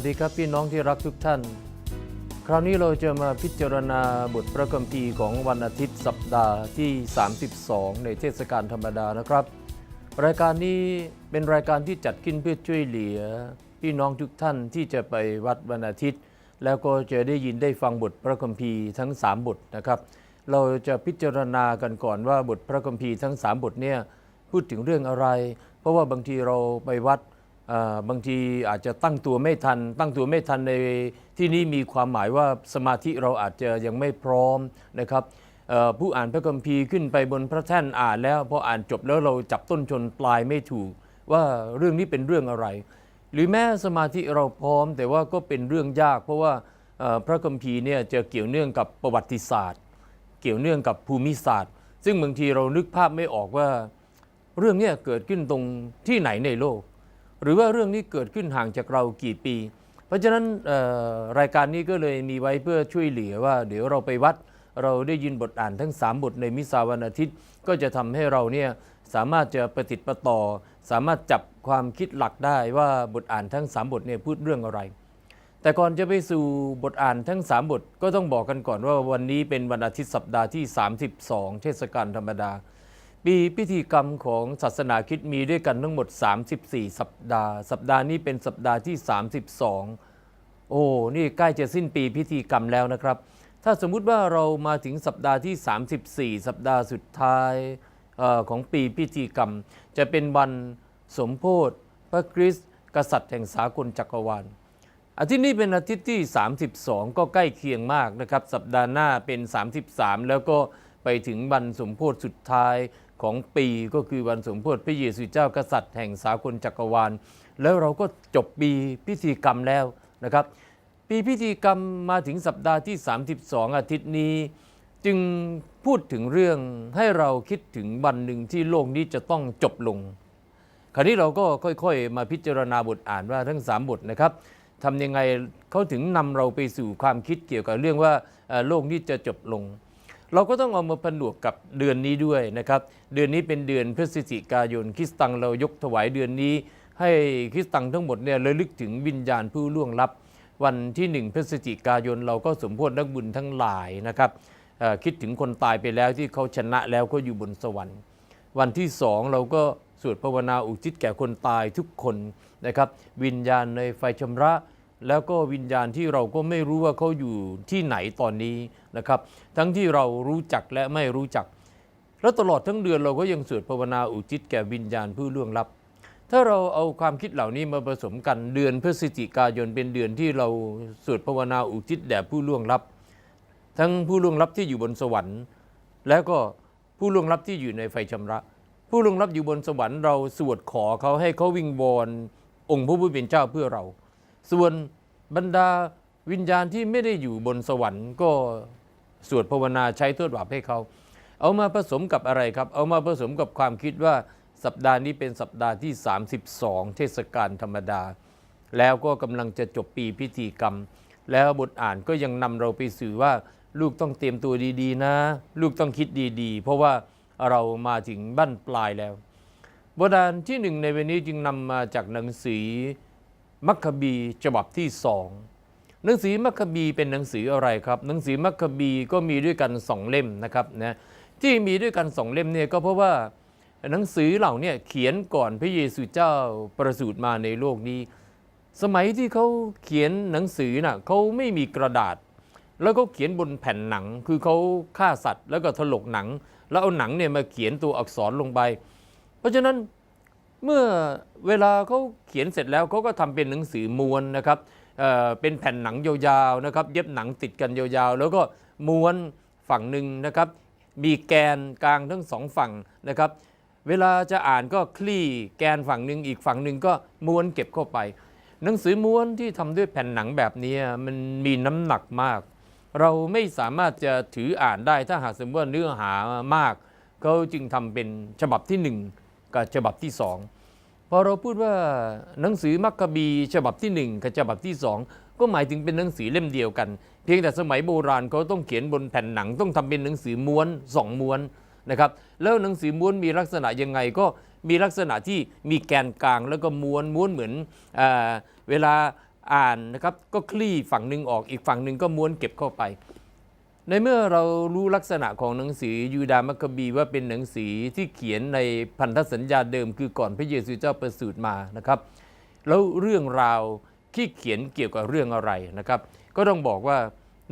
สวัสดีครับพี่น้องที่รักทุกท่าน คราวนี้เราจะมาพิจารณาบทพระคัมภีร์ของวันอาทิตย์สัปดาห์ที่ 32 ในเทศกาลธรรมดานะครับ รายการนี้เป็นรายการที่จัดขึ้นเพื่อช่วยเหลือ พี่น้องทุกท่านที่จะไปวัดวันอาทิตย์ แล้วก็จะได้ยินได้ฟังบทพระคัมภีร์ทั้ง 3 บทนะครับ เราจะพิจารณากันก่อนว่าบทพระคัมภีร์ทั้ง 3 บทเนี่ยพูดถึงเรื่องอะไร เพราะว่าบางทีเราไปวัด บางทีอาจจะตั้งตัวไม่ทัน ตั้งตัวไม่ทันในที่นี้มีความหมายว่าสมาธิเราอาจจะยังไม่พร้อมนะครับผู้อ่านพระคัมภีร์ขึ้นไปบนพระแท่นอ่านแล้วพออ่านจบแล้วเราจับต้นชนปลายไม่ถูก ว่าเรื่องนี้เป็นเรื่องอะไร หรือแม้สมาธิเราพร้อม แต่ว่าก็เป็นเรื่องยาก เพราะว่าพระคัมภีร์เนี่ยจะเกี่ยวเนื่องกับประวัติศาสตร์ เกี่ยวเนื่องกับภูมิศาสตร์ ซึ่งบางทีเรานึกภาพไม่ออกว่า เรื่องนี้เกิดขึ้นตรงที่ไหนในโลก หรือว่าเรื่องนี้เกิดขึ้นห่างจากเรากี่ปี เพราะฉะนั้นรายการนี้ก็เลยมีไว้เพื่อช่วยเหลือว่า เดี๋ยวเราไปวัด เราได้ยินบทอ่านทั้ง 3 บทในมิสาวันอาทิตย์ ก็จะทำให้เราเนี่ยสามารถจะประติดประต่อ สามารถจับความคิดหลักได้ว่าบทอ่านทั้ง 3 บทเนี่ยพูดเรื่องอะไร แต่ก่อนจะไปสู่บทอ่านทั้ง 3 บทก็ต้องบอกกันก่อนว่าวันนี้เป็นวันอาทิตย์สัปดาห์ที่ 32 เทศกาลธรรมดา ปีพิธีกรรมของศาสนาคริดมีด้วยกันทั้งหมด 34 สัปดาห์ สัปดาห์นี้เป็นสัปดาห์ที่ 32 โอ้ นี่ใกล้จะสิ้นปีพิธีกรรมแล้วนะครับ ถ้าสมมุติว่าเรามาถึงสัปดาห์ที่ 34 สัปดาห์สุดท้ายออของปีพิธีกรรม จะเป็นวันสมโพธิพระคริสต์กษัตริย์แห่งสากลจักรวาล อาทิตย์นี้เป็นอาทิตย์ที่ 32 ก็ใกล้เคียงมากนะครับ สัปดาห์หน้าเป็น 33 แล้วก็ไปถึงวันสมโพธิสุดท้าย ของปีก็คือวันสมโพธิพระเยซูเจ้ากษัตริย์แห่งสากลจักรวาล แล้วเราก็จบปีพิธีกรรมแล้วนะครับ ปีพิธีกรรมมาถึงสัปดาห์ที่ 32 อาทิตย์นี้ จึงพูดถึงเรื่องให้เราคิดถึงวันหนึ่งที่โลกนี้จะต้องจบลง คราวนี้เราก็ค่อยๆ มาพิจารณาบทอ่านว่าทั้ง 3 บทนะครับทำยังไงเขาถึงนำเราไปสู่ความคิดเกี่ยวกับเรื่องว่าโลกนี้จะจบลง เราก็ต้องเอามาผนวกกับเดือนนี้ด้วยนะครับ เดือนนี้เป็นเดือนพฤศจิกายนคริสตังเรายกถวายเดือนนี้ ให้คริสตังทั้งหมดเนี่ยระลึกถึงวิญญาณผู้ล่วงลับ วันที่หนึ่งพฤศจิกายนเราก็สมโพธินักบุญทั้งหลายนะครับคิดถึงคนตายไปแล้วที่เขาชนะแล้วก็อยู่บนสวรรค์ วันที่สองเราก็สวดภาวนาอุทิศแก่คนตายทุกคนนะครับ วิญญาณในไฟชำระ แล้วก็วิญญาณที่เราก็ไม่รู้ว่าเขาอยู่ที่ไหนตอนนี้นะครับ ทั้งที่เรารู้จักและไม่รู้จัก แล้วตลอดทั้งเดือนเราก็ยังสวดภาวนาอุทิศแก่วิญญาณผู้ล่วงลับ ถ้าเราเอาความคิดเหล่านี้มาผสมกันเดือนพฤศจิกายนเป็นเดือนที่เราสวดภาวนาอุทิศแด่ผู้ล่วงลับ ทั้งผู้ล่วงลับที่อยู่บนสวรรค์ แล้วก็ผู้ล่วงลับที่อยู่ในไฟชำระ ผู้ล่วงลับอยู่บนสวรรค์เราสวดขอเขาให้เขาวิงวอนองค์พระผู้เป็นเจ้าเพื่อเรา ส่วนบรรดาวิญญาณที่ไม่ได้อยู่บนสวรรค์ ก็สวดภาวนาใช้โทษบาปให้เขา เอามาผสมกับอะไรครับ เอามาผสมกับความคิดว่าสัปดาห์นี้เป็นสัปดาห์ที่ 32 เทศกาลธรรมดา แล้วก็กำลังจะจบปีพิธีกรรม แล้วบทอ่านก็ยังนำเราไปสื่อว่าลูกต้องเตรียมตัวดีๆ นะ ลูกต้องคิดดีๆ เพราะว่าเรามาถึงบั้นปลายแล้วบทอ่านที่หนึ่งในวันนี้จึงนำมาจากหนังสือ มัคคบีฉบับที่สองหนังสือมัคคบีเป็นหนังสืออะไรครับ หนังสือมัคคบีก็มีด้วยกันสองเล่มนะครับนะที่มีด้วยกันสองเล่มเนี่ยก็เพราะว่าหนังสือเหล่านี้เขียนก่อนพระเยซูเจ้าประสูติมาในโลกนี้ สมัยที่เขาเขียนหนังสือน่ะเขาไม่มีกระดาษ แล้วก็เขียนบนแผ่นหนัง คือเขาฆ่าสัตว์ แล้วก็ถลกหนัง แล้วเอาหนังเนี่ยมาเขียนตัวอักษรลงไป เพราะฉะนั้น เมื่อเวลาเขาเขียนเสร็จแล้วเขาก็ทำเป็นหนังสือม้วนนะครับเเป็นแผ่นหนังยาวๆนะครับ เย็บหนังติดกันยาวๆ แล้วก็ม้วนฝั่งหนึ่งนะครับ มีแกนกลางทั้งสองฝั่งนะครับ เวลาจะอ่านก็คลี่แกนฝั่งหนึ่งอีกฝั่งหนึ่งก็ม้วนเก็บเข้าไป หนังสือม้วนที่ทำด้วยแผ่นหนังแบบนี้มันมีน้ำหนักมาก เราไม่สามารถจะถืออ่านได้ถ้าหากสมมติว่าเนื้อหามากเขาจึงทำเป็นฉบับที่หนึ่ง กับฉบับที่สองพอเราพูดว่าหนังสือมัคคบี ฉบับที่หนึ่งกับฉบับที่สองก็หมายถึงเป็นหนังสือเล่มเดียวกัน เพียงแต่สมัยโบราณเขาต้องเขียนบนแผ่นหนังต้องทำเป็นหนังสือม้วนสองม้วนนะครับแล้วหนังสือม้วนมีลักษณะยังไงก็มีลักษณะที่มีแกนกลางแล้วก็ม้วนม้วนเหมือนเอเวลาอ่านนะครับก็คลี่ฝั่งหนึ่งออกอีกฝั่งหนึ่งก็ม้วนเก็บเข้าไป ในเมื่อเรารู้ลักษณะของหนังสือยูดามัคคบีว่าเป็นหนังสือที่เขียนในพันธสัญญาเดิมคือก่อนพระเยซูเจ้าประสูติมานะครับ แล้วเรื่องราวที่เขียนเกี่ยวกับเรื่องอะไรนะครับ ก็ต้องบอกว่า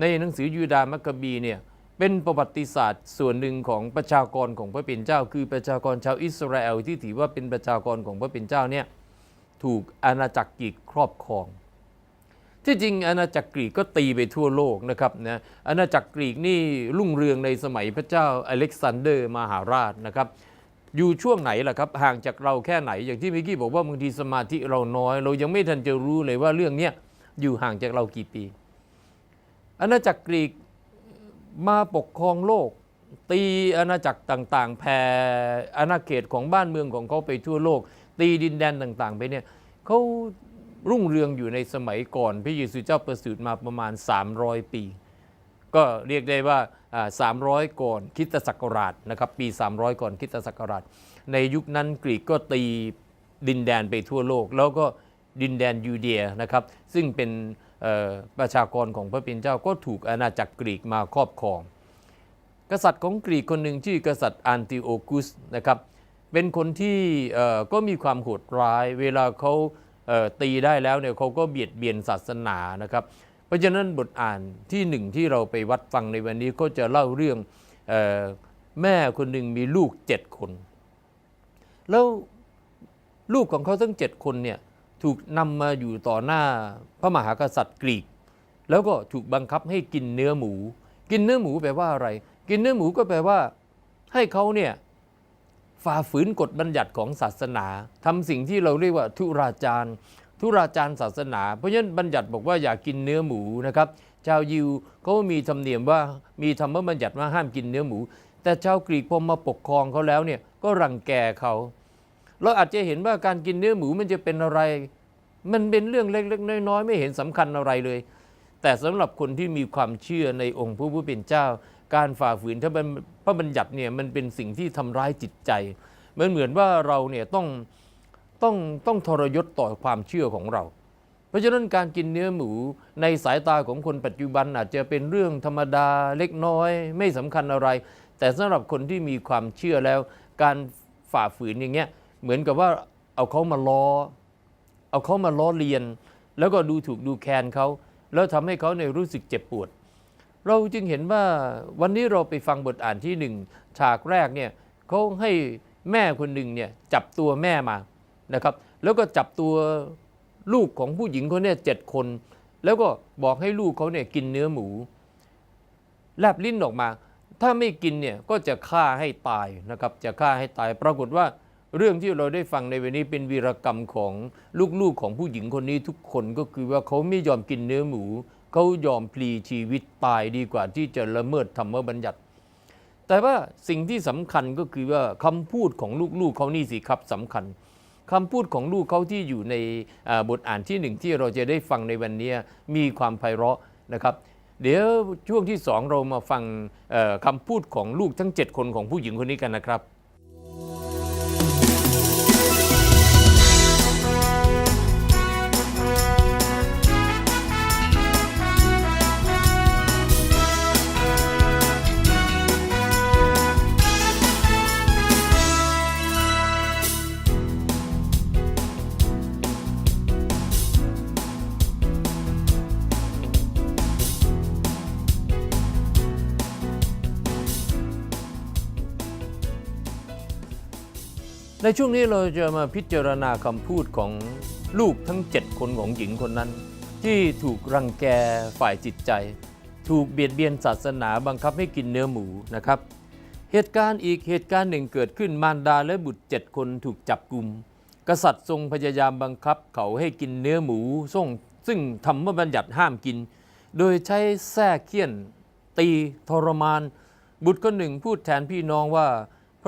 ในหนังสือยูดามัคคบีเนี่ยเป็นประวัติศาสตร์ส่วนหนึ่งของประชากรของพระเป็นเจ้า คือประชากรชาวอิสราเอลที่ถือว่าเป็นประชากรของพระเป็นเจ้าเนี่ยถูกอาณาจักรกรีกครอบครอง ที่จริงอาณาจักรกรีกก็ตีไปทั่วโลกนะครับนะอาณาจักรกรีกนี่รุ่งเรืองในสมัยพระเจ้าอเล็กซานเดอร์มหาราชนะครับอยู่ช่วงไหนล่ะครับห่างจากเราแค่ไหนอย่างที่เมิกกี้บอกว่าบางทีสมาธิเราน้อย เรายังไม่ทันจะรู้เลยว่าเรื่องนี้อยู่ห่างจากเรากี่ปีอาณาจักรกรีกมาปกครองโลก ตีอาณาจักรต่างๆแผ่อาณาเขตของบ้านเมืองของเขาไปทั่วโลก ตีดินแดนต่างๆ ไปเนี่ยเขา รุ่งเรืองอยู่ในสมัยก่อนพระเยซูเจ้าประสูติมาประมาณ 300 ปี ก็เรียกได้ว่า 300 ก่อนคริสตศักราชนะครับปี 300 ก่อนคริสตศักราช ในยุคนั้นกรีกก็ตีดินแดนไปทั่วโลก แล้วก็ดินแดนยูเดียนะครับซึ่งเป็นประชากรของพระเป็นเจ้าก็ถูกอาณาจักรกรีกมาครอบครอง กษัตริย์ของกรีกคนหนึ่งชื่อกษัตริย์อันติโอกุสนะครับเป็นคนที่ก็มีความโหดร้าย เวลาเขา ตีได้แล้วเนี่ยเขาก็เบียดเบียนศาสนานะครับ เพราะฉะนั้นบทอ่านที่หนึ่งที่เราไปวัดฟังในวันนี้ก็จะเล่าเรื่องออแม่คนหนึ่งมีลูกเจ็ดคน แล้วลูกของเขาทั้งเจ็ดคนเนี่ยถูกนำมาอยู่ต่อหน้าพระมหากษัตริย์กรีก แล้วก็ถูกบังคับให้กินเนื้อหมู กินเนื้อหมูแปลว่าอะไร กินเนื้อหมูก็แปลว่าให้เขาเนี่ย ฝ่าฝืนกฎบัญญัติของศาสนาทำสิ่งที่เราเรียกว่าทุราจารทุราจารศาสนา เพราะฉะนั้นบัญญัติบอกว่าอย่ากินเนื้อหมูนะครับชาวยิวเขามีธรรมเนียมว่ามีธรรมบัญญัติว่าห้ามกินเนื้อหมู แต่ชาวกรีกพอมาปกครองเขาแล้วเนี่ยก็รังแกเขาเราอาจจะเห็นว่าการกินเนื้อหมูมันจะเป็นอะไร มันเป็นเรื่องเล็กๆน้อยๆไม่เห็นสำคัญอะไรเลย แต่สำหรับคนที่มีความเชื่อในองค์พระผู้เป็นเจ้า การฝ่าฝืนถ้าเป็นพระบัญญัติเนี่ยมันเป็นสิ่งที่ทำร้ายจิตใจเหมือนเหมือนว่าเราเนี่ยต้องต้องต้องทรยศต่อความเชื่อของเรา เพราะฉะนั้นการกินเนื้อหมูในสายตาของคนปัจจุบันอาจจะเป็นเรื่องธรรมดาเล็กน้อย ไม่สำคัญอะไร แต่สำหรับคนที่มีความเชื่อแล้ว การฝ่าฝืนอย่างเงี้ยเหมือนกับว่าเอาเขามาล้อ เอาเขามาล้อเลียน แล้วก็ดูถูกดูแคลนเขาแล้วทำให้เขาเนี่ยรู้สึกเจ็บปวด เราจึงเห็นว่าวันนี้เราไปฟังบทอ่านที่หนึ่งฉากแรกเนี่ยเขาให้แม่คนหนึ่งเนี่ยจับตัวแม่มานะครับ แล้วก็จับตัวลูกของผู้หญิงคนนี้เจ็ดคน แล้วก็บอกให้ลูกเขาเนี่ยกินเนื้อหมูแลบลิ้นออกมา ถ้าไม่กินเนี่ยก็จะฆ่าให้ตายนะครับ จะฆ่าให้ตาย ปรากฏว่าเรื่องที่เราได้ฟังในวันนี้เป็นวีรกรรมของลูกๆของผู้หญิงคนนี้ทุกคนก็คือว่าเขาไม่ยอมกินเนื้อหมู เขายอมพลีชีวิตตายดีกว่าที่จะละเมิดธรรมบัญญัติ แต่ว่าสิ่งที่สำคัญก็คือว่าคำพูดของลูกๆเขานี่สิครับสำคัญคำพูดของลูกเขาที่อยู่ในบทอ่านที่หนึ่งที่เราจะได้ฟังในวันนี้มีความไพเราะนะครับ เดี๋ยวช่วงที่สองเรามาฟังคำพูดของลูกทั้ง 7 คนของผู้หญิงคนนี้กันนะครับ ในช่วงนี้เราจะมาพิจารณาคำพูดของลูกทั้ง 7 คนของหญิงคนนั้น ที่ถูกรังแกฝ่ายจิตใจ ถูกเบียดเบียนศาสนาบังคับให้กินเนื้อหมูนะครับ เหตุการณ์อีกเหตุการณ์หนึ่งเกิดขึ้นมารดาและบุตรเจ็ดคนถูกจับกลุ่มกษัตริย์ทรงพยายามบังคับเขาให้กินเนื้อหมูส่งซึ่งธรรมบัญญัติห้ามกิน โดยใช้แส้เคี่ยน ตีทรมาน บุตรคนหนึ่งพูดแทนพี่น้องว่า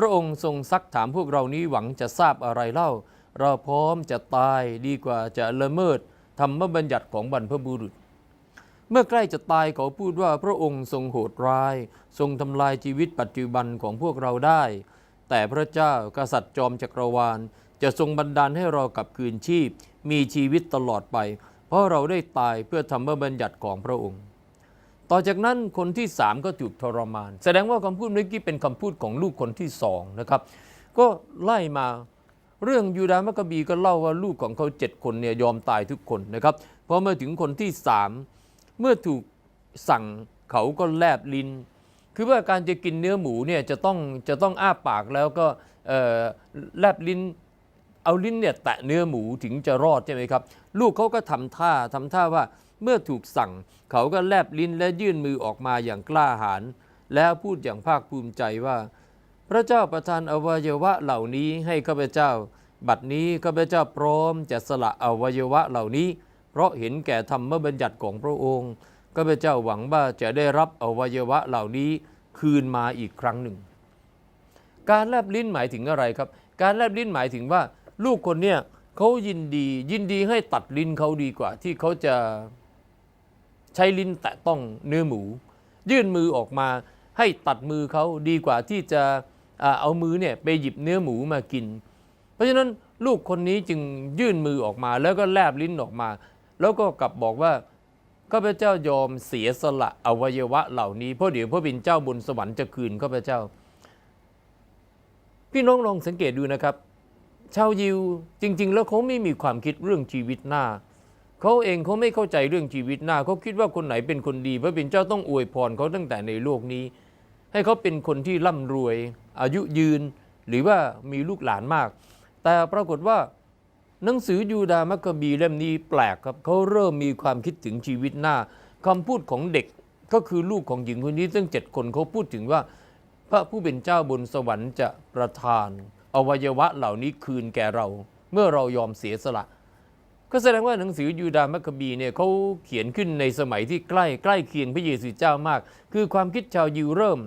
ระองค์ทรงซักถามพวกเรานี้หวังจะทราบอะไรเล่า เราพร้อมจะตายดีกว่าจะละเมิดธรรมบัญญัติของบรรพบุรุษ เมื่อใกล้จะตายเขาพูดว่าพระองค์ทรงโหดร้าย ทรงทำลายชีวิตปัจจุบันของพวกเราได้ แต่พระเจ้ากษัตริย์จอมจักรวาล จะทรงบันดาลให้เรากลับคืนชีพ มีชีวิตตลอดไป เพราะเราได้ตายเพื่อธรรมบัญญัติของพระองค์ ต่อจากนั้นคนที่สามก็ถูกทรมาน แสดงว่าคำพูดเมื่อกี้เป็นคำพูดของลูกคนที่สองนะครับก็ไล่มาเรื่องยูดาห์มักกะบีก็เล่าว่าลูกของเขาเจ็ดคนเนี่ยยอมตายทุกคนนะครับพอมาถึงคนที่สามเมื่อถูกสั่งเขาก็แลบลิ้น คือว่าการจะกินเนื้อหมูเนี่ยจะต้องจะต้องอ้าปากแล้วก็เอ่อแลบลิ้นเอาลิ้นเนี่ยแตะเนื้อหมูถึงจะรอดใช่ไหมครับ ลูกเขาก็ทำท่าทำท่าว่า เมื่อถูกสั่ง เขาก็แลบลิ้นและยื่นมือออกมาอย่างกล้าหาญแล้วพูดอย่างภาคภูมิใจว่า พระเจ้าประทานอวัยวะเหล่านี้ให้ข้าพเจ้า บัดนี้ข้าพเจ้าพร้อมจะสละอวัยวะเหล่านี้ เพราะเห็นแก่ธรรมบัญญัติของพระองค์ข้าพเจ้าหวังว่าจะได้รับอวัยวะเหล่านี้คืนมาอีกครั้งหนึ่ง การแลบลิ้นหมายถึงอะไรครับ การแลบลิ้นหมายถึงว่า ลูกคนเนี้ยเขายินดียินดีให้ตัดลิ้นเขาดีกว่าที่เขาจะ ใช้ลิ้นแตะต้องเนื้อหมู ยื่นมือออกมาให้ตัดมือเขาดีกว่าที่จะเอามือเนี่ยไปหยิบเนื้อหมูมากิน เพราะฉะนั้นลูกคนนี้จึงยื่นมือออกมา แล้วก็แลบลิ้นออกมา แล้วก็กลับบอกว่าข้าพเจ้ายอมเสียสละอวัยวะเหล่านี้เพราะเดี๋ยวพระบิดาเจ้าบนสวรรค์จะคืนข้าพเจ้า พี่น้องลองสังเกตดูนะครับ ชาวยิวจริง ๆ แล้วเขาไม่มีความคิดเรื่องชีวิตหน้า เขาเองเขาไม่เข้าใจเรื่องชีวิตหน้าเขาคิดว่าคนไหนเป็นคนดี พระบิดาเจ้าต้องอวยพรเขาตั้งแต่ในโลกนี้ ให้เขาเป็นคนที่ร่ำรวย อายุยืน หรือว่ามีลูกหลานมาก แต่ปรากฏว่า หนังสือยูดาห์มักกะบีเล่มนี้แปลกครับเขาเริ่มมีความคิดถึงชีวิตหน้าคำพูดของเด็กก็คือลูกของหญิงคนนี้ซึ่งเจ็ดคนเขาพูดถึงว่า พระผู้เป็นเจ้าบนสวรรค์จะประทาน อวัยวะเหล่านี้คืนแก่เรา เมื่อเรายอมเสียสละ ก็แสดงว่าหนังสือยูดาห์มักกะบีเนี่ยเขาเขียนขึ้นในสมัยที่ใกล้ใกล้เคียงพระเยซูเจ้ามาก คือความคิดชาวยิวเริ่ม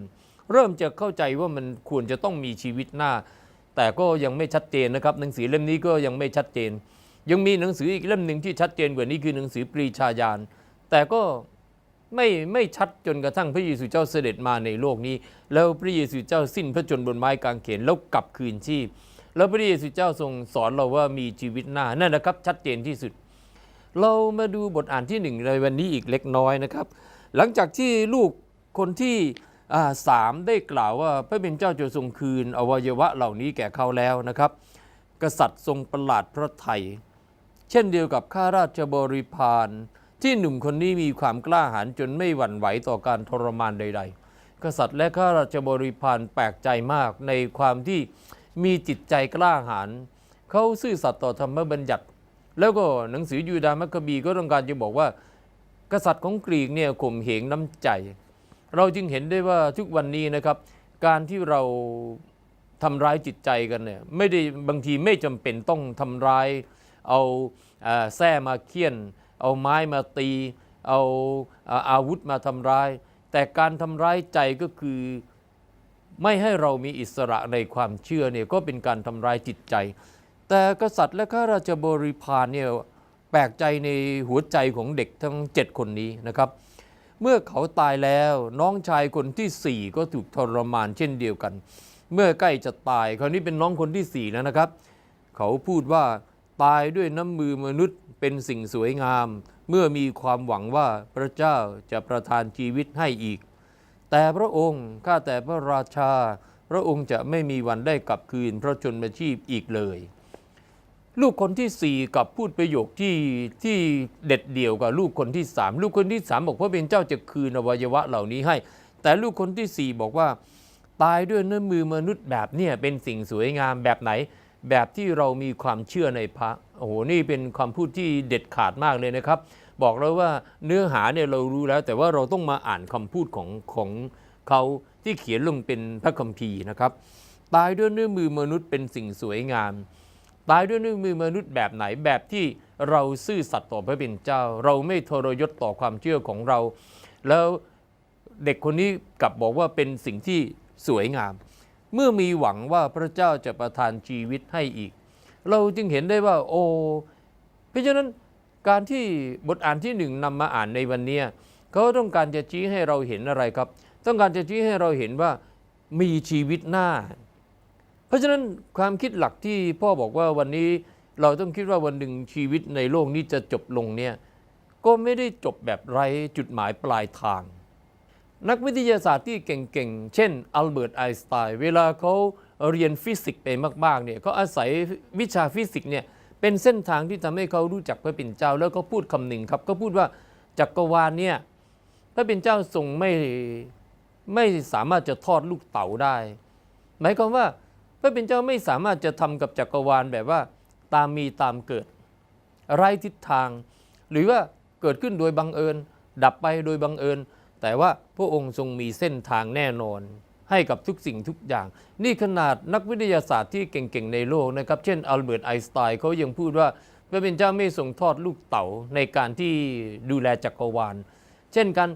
เริ่มจะเข้าใจว่ามันควรจะต้องมีชีวิตหน้า แต่ก็ยังไม่ชัดเจนนะครับ หนังสือเล่มนี้ก็ยังไม่ชัดเจน ยังมีหนังสืออีกเล่มหนึ่งที่ชัดเจนกว่านี้คือหนังสือปรีชาญาณแต่ก็ไม่ไม่ชัดจนกระทั่งพระเยซูเจ้าเสด็จมาในโลกนี้ แล้วพระเยซูเจ้าสิ้นพระชนม์บนไม้กางเขนแล้วกลับคืนชีพ แล้วพระเยซูเจ้าทรงสอนเราว่ามีชีวิตหน้านั่นนะครับ ชัดเจนที่สุด เรามาดูบทอ่านที่หนึ่งในวันนี้อีกเล็กน้อยนะครับ หลังจากที่ลูกคนที่สามได้กล่าวว่าพระเป็นเจ้าจะทรงคืน อวัยวะเหล่านี้แก่เขาแล้วนะครับ กษัตริย์ทรงประหลาดพระไทย เช่นเดียวกับข้าราชบริพารที่หนุ่มคนนี้มีความกล้าหาญจนไม่หวั่นไหวต่อการทรมานใด ๆ กษัตริย์และข้าราชบริพารแปลกใจมากในความที่ มีจิตใจกล้าหาญเขาซื่อสัตย์ต่อธรรมบัญญัติ แล้วก็หนังสือยูดาห์มัคคบีก็ต้องการจะบอกว่า กษัตริย์ของกรีกเนี่ยข่มเหงน้ำใจ เราจึงเห็นได้ว่าทุกวันนี้นะครับ การที่เราทำร้ายจิตใจกันเนี่ยไม่ได้บางทีไม่จำเป็นต้องทำร้าย เอาเอ่อแส้มาเคี่ยน เอาไม้มาตี เอาเอ่ออาวุธมาทำร้าย แต่การทำร้ายใจก็คือ ไม่ให้เรามีอิสระในความเชื่อเนี่ยก็เป็นการทำร้ายจิตใจ แต่กษัตริย์และข้าราชบริพารเนี่ยแปลกใจในหัวใจของเด็กทั้งเจ็ดคนนี้นะครับ เมื่อเขาตายแล้วน้องชายคนที่สี่ก็ถูกทรมานเช่นเดียวกัน เมื่อใกล้จะตายคราวนี้เป็นน้องคนที่สี่แล้วนะครับ เขาพูดว่าตายด้วยน้ำมือมนุษย์เป็นสิ่งสวยงาม เมื่อมีความหวังว่าพระเจ้าจะประทานชีวิตให้อีก แต่พระองค์ข้าแต่พระราชา พระองค์จะไม่มีวันได้กลับคืนพระชนมชีพอีกเลย ลูกคนที่สี่กลับพูดประโยคที่ที่เด็ดเดี่ยวกับลูกคนที่สามลูกคนที่สามบอกพระเป็นเจ้าจะคืนอวัยวะเหล่านี้ให้ แต่ลูกคนที่สี่บอกว่า ตายด้วยเนื้อมือมนุษย์แบบเนี้ยเป็นสิ่งสวยงามแบบไหน แบบที่เรามีความเชื่อในพระโอ้โหนี่เป็นความพูดที่เด็ดขาดมากเลยนะครับ บอกแล้วว่าเนื้อหาเนี่ยเรารู้แล้ว แต่ว่าเราต้องมาอ่านคำพูดของของเขาที่เขียนลงเป็นพระคัมภีร์นะครับ ตายด้วยเนื้อมือมนุษย์เป็นสิ่งสวยงาม ตายด้วยเนื้อมือมนุษย์แบบไหนแบบที่เราซื่อสัตย์ต่อพระเป็นเจ้า เราไม่ทรยศต่อความเชื่อของเรา แล้วเด็กคนนี้กลับบอกว่าเป็นสิ่งที่สวยงาม เมื่อมีหวังว่าพระเจ้าจะประทานชีวิตให้อีก เราจึงเห็นได้ว่า โอ้เพราะฉะนั้น การที่บทอ่านที่หนึ่งนำมาอ่านในวันนี้เขาต้องการจะชี้ให้เราเห็นอะไรครับ ต้องการจะชี้ให้เราเห็นว่ามีชีวิตหน้า เพราะฉะนั้นความคิดหลักที่พ่อบอกว่าวันนี้เราต้องคิดว่าวันหนึ่งชีวิตในโลกนี้จะจบลงเนี่ยก็ไม่ได้จบแบบไร้จุดหมายปลายทาง นักวิทยาศาสตร์ที่เก่งๆ เช่นอัลเบิร์ตไอน์สไตน์เวลาเขาเรียนฟิสิกส์ไปมากๆเนี่ยเขาอาศัยวิชาฟิสิกส์เนี่ย เป็นเส้นทางที่ทำให้เขารู้จักพระเป็นเจ้า แล้วก็พูดคำหนึ่งครับ ก็พูดว่าจักรวาลเนี่ยพระเป็นเจ้าทรงไม่ไม่สามารถจะทอดลูกเต๋าได้ หมายความว่าพระเป็นเจ้าไม่สามารถจะทำกับจักรวาลแบบว่าตามมีตามเกิดไร้ทิศทาง หรือว่าเกิดขึ้นโดยบังเอิญ ดับไปโดยบังเอิญ แต่ว่าพระองค์ทรงมีเส้นทางแน่นอน ให้กับทุกสิ่งทุกอย่าง นี่ขนาดนักวิทยาศาสตร์ที่เก่งๆในโลกนะครับ เช่นอัลเบิร์ตไอน์สไตน์เขายังพูดว่าพระเป็นเจ้าไม่ทรงทอดลูกเต๋าในการที่ดูแลจักรวาล เช่นกัน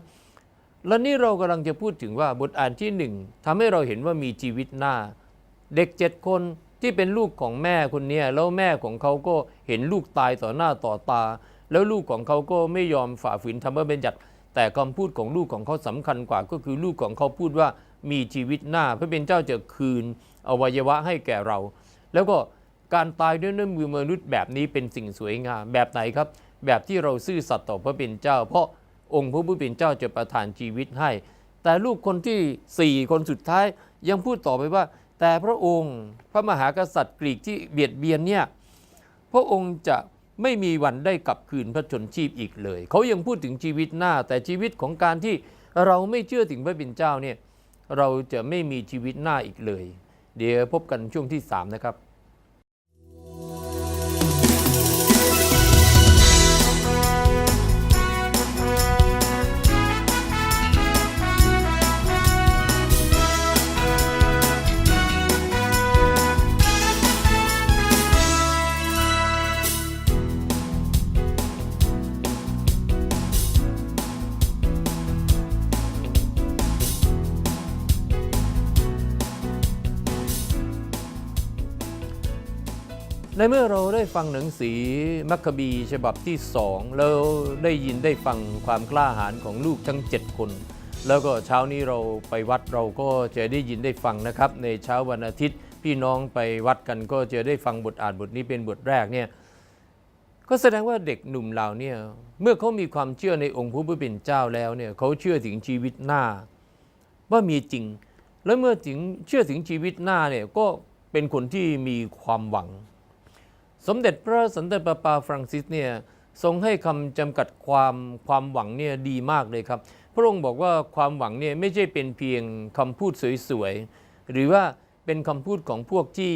และนี่เรากำลังจะพูดถึงว่าบทอ่านที่หนึ่งทำให้เราเห็นว่ามีชีวิตหน้า เด็กเจ็ดคนที่เป็นลูกของแม่คนนี้แล้วแม่ของเขาก็เห็นลูกตายต่อหน้าต่อตา แล้วลูกของเขาก็ไม่ยอมฝ่าฝืนธรรมบัญญัติแต่คำพูดของลูกของเขาสำคัญกว่าก็คือลูกของเขาพูดว่า มีชีวิตหน้า พระเป็นเจ้าจะคืนอวัยวะให้แก่เรา แล้วก็การตายด้วยเนื้อมือมนุษย์แบบนี้เป็นสิ่งสวยงามแบบไหนครับ แบบที่เราซื่อสัตย์ต่อพระเป็นเจ้า เพราะองค์พระผู้เป็นเจ้าจะประทานชีวิตให้ แต่ลูกคนที่สี่คนสุดท้ายยังพูดต่อไปว่า แต่พระองค์พระมหากษัตริย์กรีกที่เบียดเบียนเนี่ยพระองค์จะไม่มีวันได้กลับคืนพระชนชีพอีกเลย เขายังพูดถึงชีวิตหน้า แต่ชีวิตของการที่เราไม่เชื่อถึงพระบิดาเจ้าเนี่ย เราจะไม่มีชีวิตหน้าอีกเลย เดี๋ยวพบกันช่วงที่ 3 นะครับ เมื่อเราได้ฟังหนังสือมัคคบีฉบับที่สองแล้วได้ยินได้ฟังความกล้าหาญของลูกทั้ง 7 คน แล้วก็เช้านี้เราไปวัดเราก็จะได้ยินได้ฟังนะครับ ในเช้าวันอาทิตย์ พี่น้องไปวัดกันก็จะได้ฟังบทอ่านบทนี้เป็นบทแรกเนี่ยก็แสดงว่าเด็กหนุ่มเหล่าเนี่ยเมื่อเขามีความเชื่อในองค์พระผู้เป็นเจ้าแล้วเนี่ยเขาเชื่อถึงชีวิตหน้า ว่ามีจริง แล้วเมื่อถึงเชื่อถึงชีวิตหน้าเนี่ยก็เป็นคนที่มีความหวัง สมเด็จพระสันตะปาปาฟรังซิสเนี่ยทรงให้คำจำกัดความความหวังเนี่ยดีมากเลยครับ พระองค์บอกว่าความหวังเนี่ยไม่ใช่เป็นเพียงคำพูดสวยๆ หรือว่าเป็นคำพูดของพวกที่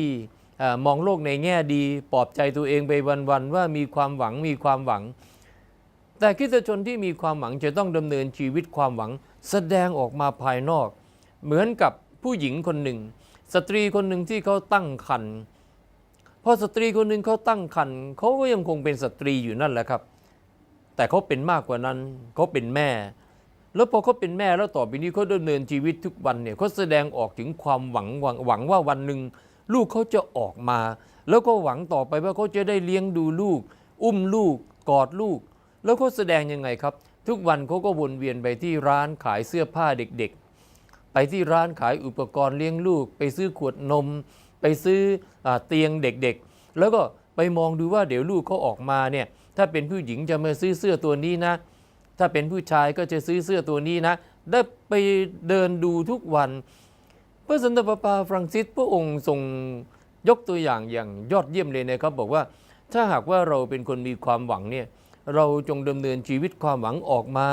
อมองโลกในแง่ดีปลอบใจตัวเองไปวันๆว่ามีความหวังมีความหวัง แต่คริสตชนที่มีความหวังจะต้องดำเนินชีวิตความหวัง แสดงออกมาภายนอก เหมือนกับผู้หญิงคนหนึ่ง สตรีคนหนึ่งที่เขาตั้งครรภ์ พอสตรีคนหนึ่งเขาตั้งครรภ์เขาก็ยังคงเป็นสตรีอยู่นั่นแหละครับ แต่เขาเป็นมากกว่านั้นเขาเป็นแม่ แล้วพอเขาเป็นแม่แล้วต่อไปนี้เขาดำเนินชีวิตทุกวันเนี่ยเขาแสดงออกถึงความหวังหวังหวังว่าวันหนึ่งลูกเขาจะออกมา แล้วก็หวังต่อไปว่าเขาจะได้เลี้ยงดูลูก อุ้มลูกกอดลูก แล้วเขาแสดงยังไงครับ ทุกวันเขาก็วนเวียนไปที่ร้านขายเสื้อผ้าเด็กๆ ไปที่ร้านขายอุปกรณ์เลี้ยงลูก ไปซื้อขวดนม ไปซื้ออเตียงเด็กๆ แล้วก็ไปมองดูว่าเดี๋ยวลูกเขาออกมาเนี่ยถ้าเป็นผู้หญิงจะมาซื้อเสื้อตัวนี้นะ ถ้าเป็นผู้ชายก็จะซื้อเสื้อตัวนี้นะ ได้ไปเดินดูทุกวัน พระสันตะปาปาฟรังซิสพระองค์ทรงยกตัวอย่างอย่างยอดเยี่ยมเลยนะครับ บอกว่าถ้าหากว่าเราเป็นคนมีความหวังเนี่ยเราจงดำเนินชีวิตความหวังออกมา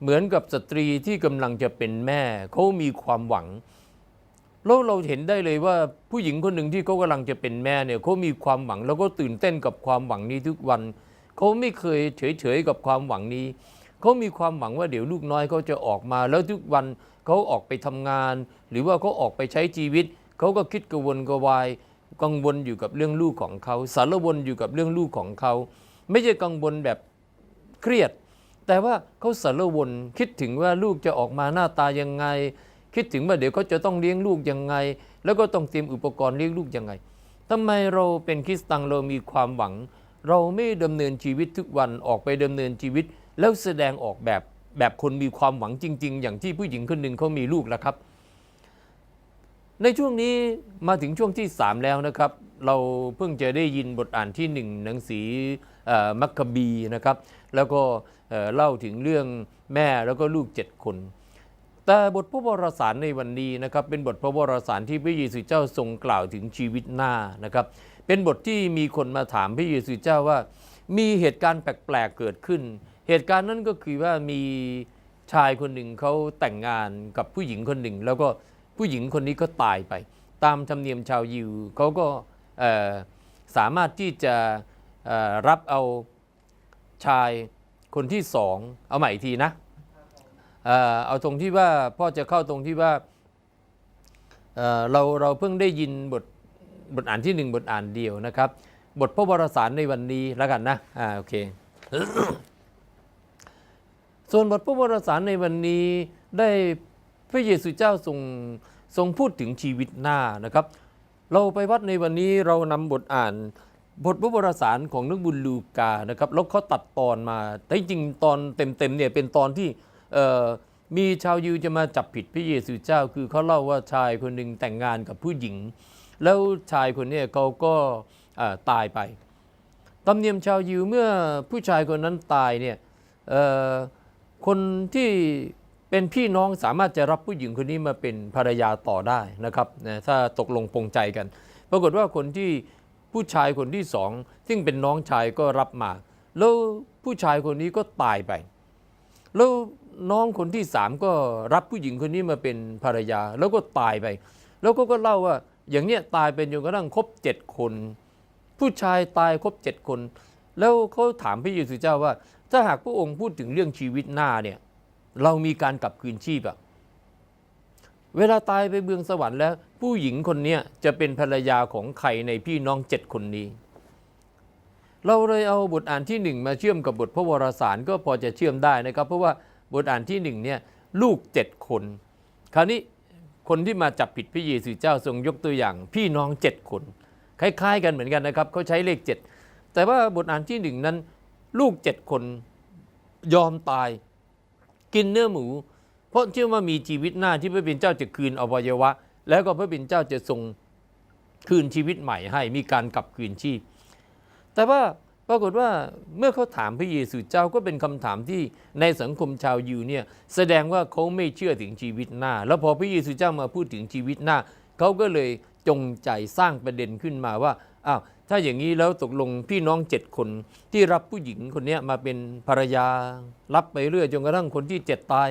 เหมือนกับสตรีที่กำลังจะเป็นแม่เขามีความหวัง แล้วเราเห็นได้เลยว่าผู้หญิงคนหนึ่งที่เขากำลังจะเป็นแม่เนี่ยเขามีความหวังแล้วก็ตื่นเต้นกับความหวังนี้ทุกวันเขาไม่เคยเฉยๆกับความหวังนี้เขามีความหวังว่าเดี๋ยวลูกน้อยเขาจะออกมา แล้วทุกวันเขาออกไปทำงาน หรือว่าเขาออกไปใช้ชีวิตเขาก็คิดกระวนกระวาย กังวลอยู่กับเรื่องลูกของเขาสารวนอยู่กับเรื่องลูกของเขาไม่ใช่กังวลแบบเครียด แต่ว่าเขาสารวนคิดถึงว่าลูกจะออกมาหน้าตายังไง คิดถึงว่าเดี๋ยวเขาจะต้องเลี้ยงลูกยังไง แล้วก็ต้องเตรียมอุปกรณ์เลี้ยงลูกยังไงทำไมเราเป็นคริสตังเรามีความหวัง เราไม่ดำเนินชีวิตทุกวันออกไปดำเนินชีวิต แล้วแสดงออกแบบแบบคนมีความหวังจริง ๆ อย่างที่ผู้หญิงคนหนึ่งเขามีลูกแล้วครับ ในช่วงนี้มาถึงช่วงที่ 3 แล้วนะครับ เราเพิ่งจะได้ยินบทอ่านที่หนึ่งหนังสือมัคคบีนะครับ แล้วก็เอ่อเล่าถึงเรื่องแม่แล้วก็ลูกเจ็ดคน แต่บทพระวรสารในวันนี้นะครับเป็นบทพระวรสารที่พระเยซูเจ้าทรงกล่าวถึงชีวิตหน้านะครับ เป็นบทที่มีคนมาถามพระเยซูเจ้าว่า มีเหตุการณ์แปลกๆเกิดขึ้น เหตุการณ์นั้นก็คือว่ามีชายคนหนึ่งเขาแต่งงานกับผู้หญิงคนหนึ่ง แล้วก็ผู้หญิงคนนี้ก็ตายไป ตามธรรมเนียมชาวยิวเขาก็สามารถที่จะรับเอาชายคนที่สองเอาใหม่อีกทีนะ เอาตรงที่ว่าพ่อจะเข้าตรงที่ว่าเราเราเพิ่งได้ยินบทบทอ่านที่หนึ่งบทอ่านเดียวนะครับ บทพระวรสารในวันนี้แล้วกันนะอ่าโอเค ส่วนบทพระวรสารในวันนี้ได้พระเยซูเจ้าทรงทรงพูดถึงชีวิตหน้านะครับ เราไปวัดในวันนี้เรานำบทอ่าน บทพระวรสารของนึกบุญลูกานะครับแล้วเขาตัดตอนมาแต่จริงตอนเต็มๆเนี่ยเป็นตอนที่ มีชาวยิวจะมาจับผิดพระเยซูเจ้า คือเขาเล่าว่าชายคนหนึ่งแต่งงานกับผู้หญิง แล้วชายคนนี้เขาก็ตายไปตำเนียมชาวยิวเมื่อผู้ชายคนนั้นตายเนี่ยคนที่เป็นพี่น้องสามารถจะรับผู้หญิงคนนี้มาเป็นภรรยาต่อได้นะครับนะถ้าตกลงปรงใจกัน ปรากฏว่าคนที่ผู้ชายคนที่สองซึ่งเป็นน้องชายก็รับมา แล้วผู้ชายคนนี้ก็ตายไป แล้ว น้องคนที่สามก็รับผู้หญิงคนนี้มาเป็นภรรยา แล้วก็ตายไป แล้วก็ก็เล่าว่า อย่างเนี้ยตายเป็นจนกระทั่งครบเจ็ดคน ผู้ชายตายครบเจ็ดคน แล้วเขาถามพระเยซูเจ้าว่า ถ้าหากพระองค์พูดถึงเรื่องชีวิตหน้าเนี่ยเรามีการกลับคืนชีพอะเวลาตายไปเบืองสวรรค์แล้ว ผู้หญิงคนเนี้ยจะเป็นภรรยาของใครในพี่น้องเจ็ดคนนี้ เราเลยเอาบทอ่านที่หนึ่งมาเชื่อมกับบทพระวรสารก็พอจะเชื่อมได้นะครับ เพราะว่า บทอ่านที่หนึ่งเนี่ยลูกเจ็ดคน คราวนี้คนที่มาจับผิดพระเยซูเจ้าทรงยกตัวอย่าง พี่น้องเจ็ดคน คล้ายๆ กันเหมือนกันนะครับเขาใช้เลขเจ็ดแต่ว่าบทอ่านที่หนึ่งนั้น ลูกเจ็ดคนยอมตาย กินเนื้อหมู เพราะเชื่อว่ามีชีวิตหน้าที่พระเป็นเจ้าจะคืนอวัยวะ แล้วก็พระเป็นเจ้าจะทรงคืนชีวิตใหม่ให้มีการกลับคืนชีพ แต่ว่า ปรากฏว่าเมื่อเขาถามพระเยซูเจ้าก็เป็นคำถามที่ในสังคมชาวยิวเนี่ยแสดงว่าเขาไม่เชื่อถึงชีวิตหน้า แล้วพอพระเยซูเจ้ามาพูดถึงชีวิตหน้าเขาก็เลยจงใจสร้างประเด็นขึ้นมาว่าอ้าวถ้าอย่างนี้แล้วตกลงพี่น้องเจ็ดคนที่รับผู้หญิงคนนี้มาเป็นภรรยา รับไปเรื่อยจนกระทั่งคนที่เจ็ดตาย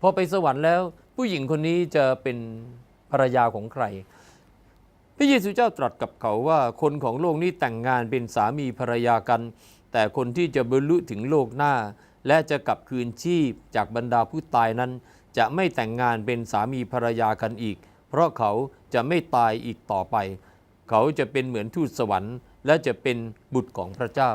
พอไปสวรรค์แล้ว ผู้หญิงคนนี้จะเป็นภรรยาของใคร พระเยซูเจ้าตรัสกับเขาว่าคนของโลกนี้แต่งงานเป็นสามีภรรยากัน แต่คนที่จะบรรลุถึงโลกหน้า และจะกลับคืนชีพจากบรรดาผู้ตายนั้น จะไม่แต่งงานเป็นสามีภรรยากันอีก เพราะเขาจะไม่ตายอีกต่อไป เขาจะเป็นเหมือนทูตสวรรค์ และจะเป็นบุตรของพระเจ้า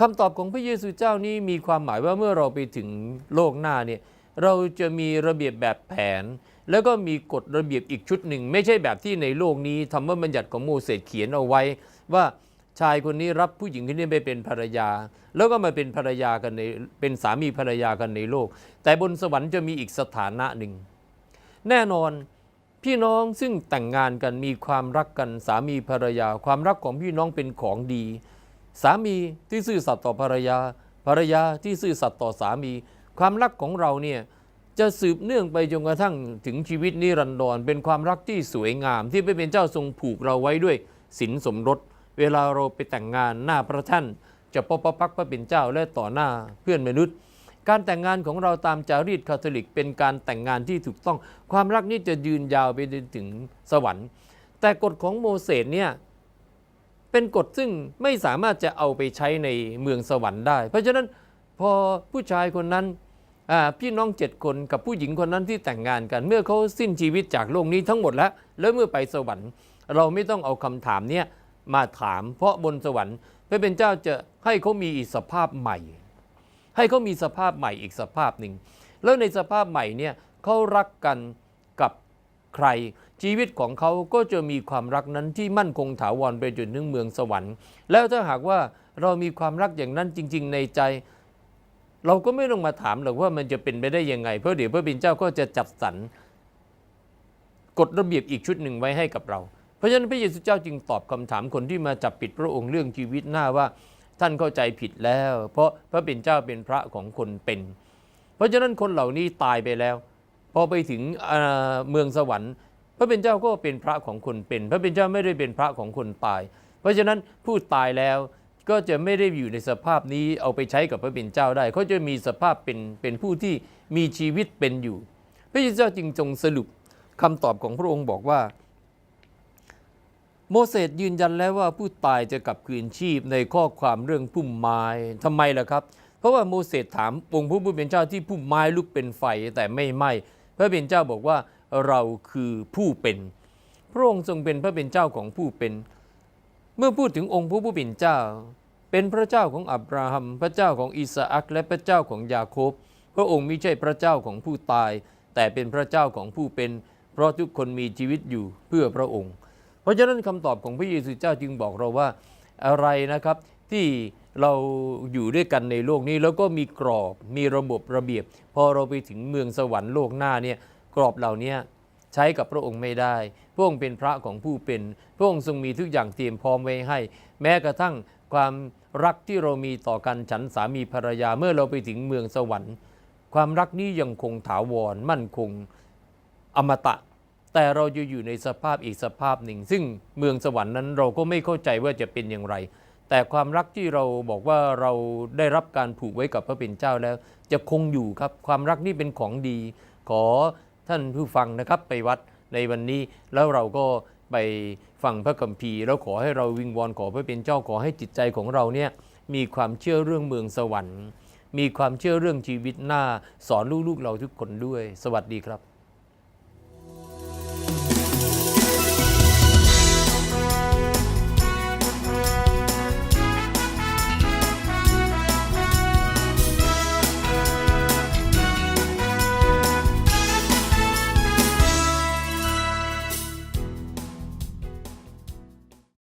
คำตอบของพระเยซูเจ้านี้มีความหมายว่าเมื่อเราไปถึงโลกหน้าเนี่ยเราจะมีระเบียบแบบแผน แล้วก็มีกฎระเบียบอีกชุดหนึ่ง ไม่ใช่แบบที่ในโลกนี้ธรรมบัญญัติของโมเสสเขียนเอาไว้ ว่าชายคนนี้รับผู้หญิงคนนี้ไปเป็นภรรยา แล้วก็มาเป็นภรรยากันในเป็นสามีภรรยากันในโลก แต่บนสวรรค์จะมีอีกสถานะหนึ่ง แน่นอนพี่น้องซึ่งแต่งงานกันมีความรักกันสามีภรรยา ความรักของพี่น้องเป็นของดี สามีที่ซื่อสัตย์ต่อภรรยา ภรรยาที่ซื่อสัตย์ต่อสามี ความรักของเราเนี่ย จะสืบเนื่องไปจนกระทั่งถึงชีวิตนิรันดรเป็นความรักที่สวยงาม ที่พระเป็นเจ้าทรงผูกเราไว้ด้วยศีลสมรส เวลาเราไปแต่งงานหน้าพระท่าน จะปปปักพระเป็นเจ้าและต่อหน้าเพื่อนมนุษย์ การแต่งงานของเราตามจารีตคาทอลิก เป็นการแต่งงานที่ถูกต้อง ความรักนี้จะยืนยาวไปจนถึงสวรรค์ แต่กฎของโมเสสเนี่ยเป็นกฎซึ่งไม่สามารถจะเอาไปใช้ในเมืองสวรรค์ได้ เพราะฉะนั้นพอผู้ชายคนนั้น พี่น้องเจ็ดคนกับผู้หญิงคนนั้นที่แต่งงานกัน เมื่อเขาสิ้นชีวิตจากโลกนี้ทั้งหมดแล้ว แล้วเมื่อไปสวรรค์ เราไม่ต้องเอาคำถามเนี้ยมาถาม เพราะบนสวรรค์พระเป็นเจ้าจะให้เขามีอีกสภาพใหม่ ให้เขามีสภาพใหม่อีกสภาพหนึ่งแล้วในสภาพใหม่เนี่ยเขารักกันกับใคร ชีวิตของเขาก็จะมีความรักนั้นที่มั่นคงถาวรไปจนถึงเมืองสวรรค์ แล้วถ้าหากว่าเรามีความรักอย่างนั้นจริง ๆ ในใจ เราก็ไม่ต้องมาถามหรอกว่ามันจะเป็นไปได้ยังไง เพราะเดี๋ยวพระบิดาเจ้าก็จะจัดสรรกฎระเบียบอีกชุดหนึ่งไว้ให้กับเรา เพราะฉะนั้นพระเยซูเจ้าจึงตอบคำถามคนที่มาจับปิดพระองค์เรื่องชีวิตหน้าว่าท่านเข้าใจผิดแล้ว เพราะพระเป็นเจ้าเป็นพระของคนเป็น เพราะฉะนั้นคนเหล่านี้ตายไปแล้ว พอไปถึงเอ่อเมืองสวรรค์ พระเป็นเจ้าก็เป็นพระของคนเป็น พระเป็นเจ้าไม่ได้เป็นพระของคนตาย เพราะฉะนั้นผู้ตายแล้ว ก็จะไม่ได้อยู่ในสภาพนี้เอาไปใช้กับพระเป็นเจ้าได้เขาจะมีสภาพเป็นเป็นผู้ที่มีชีวิตเป็นอยู่ พระเจ้าจึงทรงสรุปคำตอบของพระองค์บอกว่า โมเสสยืนยันแล้วว่าผู้ตายจะกลับคืนชีพในข้อความเรื่องพุ่มไม้ทำไมล่ะครับ เพราะว่าโมเสสถามองค์พระผู้เป็นเจ้าที่พุ่มไม้ลุกเป็นไฟแต่ไม่ไหม้พระเป็นเจ้าบอกว่าเราคือผู้เป็น พระองค์ทรงเป็นพระเป็นเจ้าของผู้เป็น เมื่อพูดถึงองค์พระผู้เป็นเจ้า เป็นพระเจ้าของอับราฮัม พระเจ้าของอิสอักและพระเจ้าของยาโคบ พระองค์ไม่ใช่พระเจ้าของผู้ตาย แต่เป็นพระเจ้าของผู้เป็น เพราะทุกคนมีชีวิตอยู่เพื่อพระองค์ เพราะฉะนั้นคำตอบของพระเยซูเจ้าจึงบอกเราว่าอะไรนะครับที่เราอยู่ด้วยกันในโลกนี้แล้วก็มีกรอบมีระบบระเบียบ พอเราไปถึงเมืองสวรรค์โลกหน้าเนี่ยกรอบเหล่านี้ ใช้กับพระองค์ไม่ได้ พระองค์เป็นพระของผู้เป็น พระองค์ทรงมีทุกอย่างเตรียมพร้อมไว้ให้ แม้กระทั่งความรักที่เรามีต่อกันฉันสามีภรรยาเมื่อเราไปถึงเมืองสวรรค์ ความรักนี้ยังคงถาวรมั่นคงอมตะ แต่เราจะอยู่ในสภาพอีกสภาพหนึ่ง ซึ่งเมืองสวรรค์นั้นเราก็ไม่เข้าใจว่าจะเป็นอย่างไร แต่ความรักที่เราบอกว่าเราได้รับการผูกไว้กับพระเป็นเจ้าแล้ว จะคงอยู่ครับความรักนี่เป็นของดี ขอ ท่านผู้ฟังนะครับไปวัดในวันนี้แล้วเราก็ไปฟังพระคัมภีร์แล้วขอให้เราวิงวอนขอพระเป็นเจ้าขอให้จิตใจของเราเนี่ยมีความเชื่อเรื่องเมืองสวรรค์ มีความเชื่อเรื่องชีวิตหน้า สอนลูกๆเราทุกคนด้วย สวัสดีครับ